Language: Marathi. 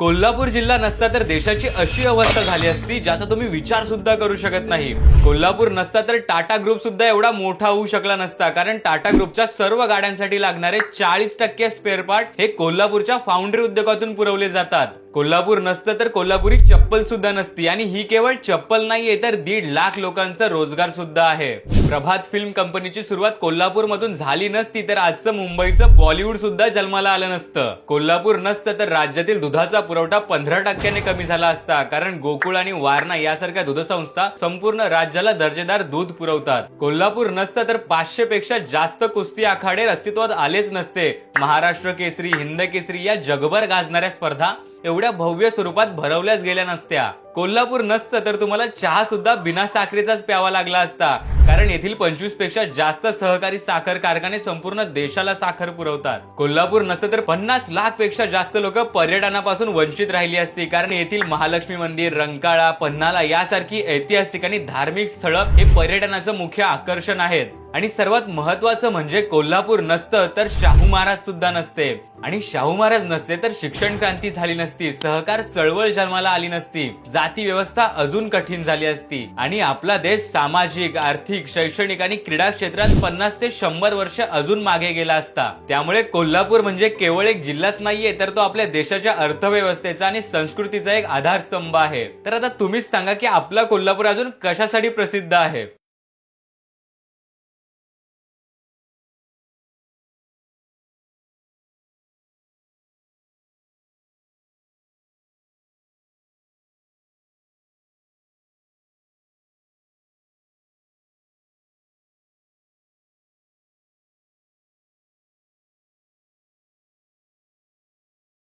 कोल्हापूर जिल्हा नसता तर देशाची अशी अवस्था झाली असती ज्याचा तुम्ही विचार सुद्धा करू शकत नाही. कोल्हापूर नसता तर टाटा ग्रुप सुद्धा एवढा मोठा होऊ शकला नसता. कारण टाटा ग्रुपच्या सर्व गाड्यांसाठी लागणारे चाळीस टक्के स्पेअर पार्ट हे कोल्हापूरच्या फाउंड्री उद्योगातून पुरवले जातात. कोल्हापूर नसतं तर कोल्हापुरी चप्पल सुद्धा नसती. आणि ही केवळ चप्पल नाहीये तर दीड लाख लोकांचा रोजगार सुद्धा आहे. प्रभात फिल्म कंपनीची सुरुवात कोल्हापूर मधून झाली नसती तर आजचं मुंबईचं बॉलिवूड सुद्धा जन्माला आलं नसतं. कोल्हापूर नसतं तर राज्यातील दुधाचा पुरवठा पंधरा टक्क्याने कमी झाला असता. कारण गोकुळ आणि वारणा यासारख्या दूधसंस्था संपूर्ण राज्याला दर्जेदार दूध पुरवतात. कोल्हापूर नसतं तर पाचशे पेक्षा जास्त कुस्ती आखाडे अस्तित्वात आलेच नसते. महाराष्ट्र केसरी हिंद केसरी या जगभर गाजणाऱ्या स्पर्धा एवढ्या भव्य स्वरूपात भरवल्याच गेल्या नसत्या. कोल्हापूर नसतं तर तुम्हाला चहा सुद्धा बिना साखरेचाच प्यावा लागला असता. कारण येथील पंचवीसपेक्षा जास्त सहकारी साखर कारखाने संपूर्ण देशाला साखर पुरवतात. कोल्हापूर नसतं तर पन्नास लाखपेक्षा जास्त लोक पर्यटनापासून वंचित राहिली असती. कारण येथील महालक्ष्मी मंदिर रंकाळा पन्हाळा यासारखी ऐतिहासिक आणि धार्मिक स्थळं हे पर्यटनाचं मुख्य आकर्षण आहेत. आणि सर्वात महत्वाचं म्हणजे कोल्हापूर नसतं तर शाहू महाराज सुद्धा नसते. आणि शाहू महाराज नसते तर शिक्षण क्रांती झाली नसती सहकार चळवळ जन्माला आली नसती जाती व्यवस्था अजून कठीण झाली असती. आणि आपला देश सामाजिक आर्थिक शैक्षणिक आणि क्रीडा क्षेत्रात पन्नास ते शंभर वर्ष अजून मागे गेला असता. त्यामुळे कोल्हापूर म्हणजे केवळ एक जिल्हाच नाहीये तर तो आपल्या देशाच्या अर्थव्यवस्थेचा आणि संस्कृतीचा एक आधारस्तंभ आहे. तर आता तुम्हीच सांगा की आपला कोल्हापूर अजून कशासाठी प्रसिद्ध आहे?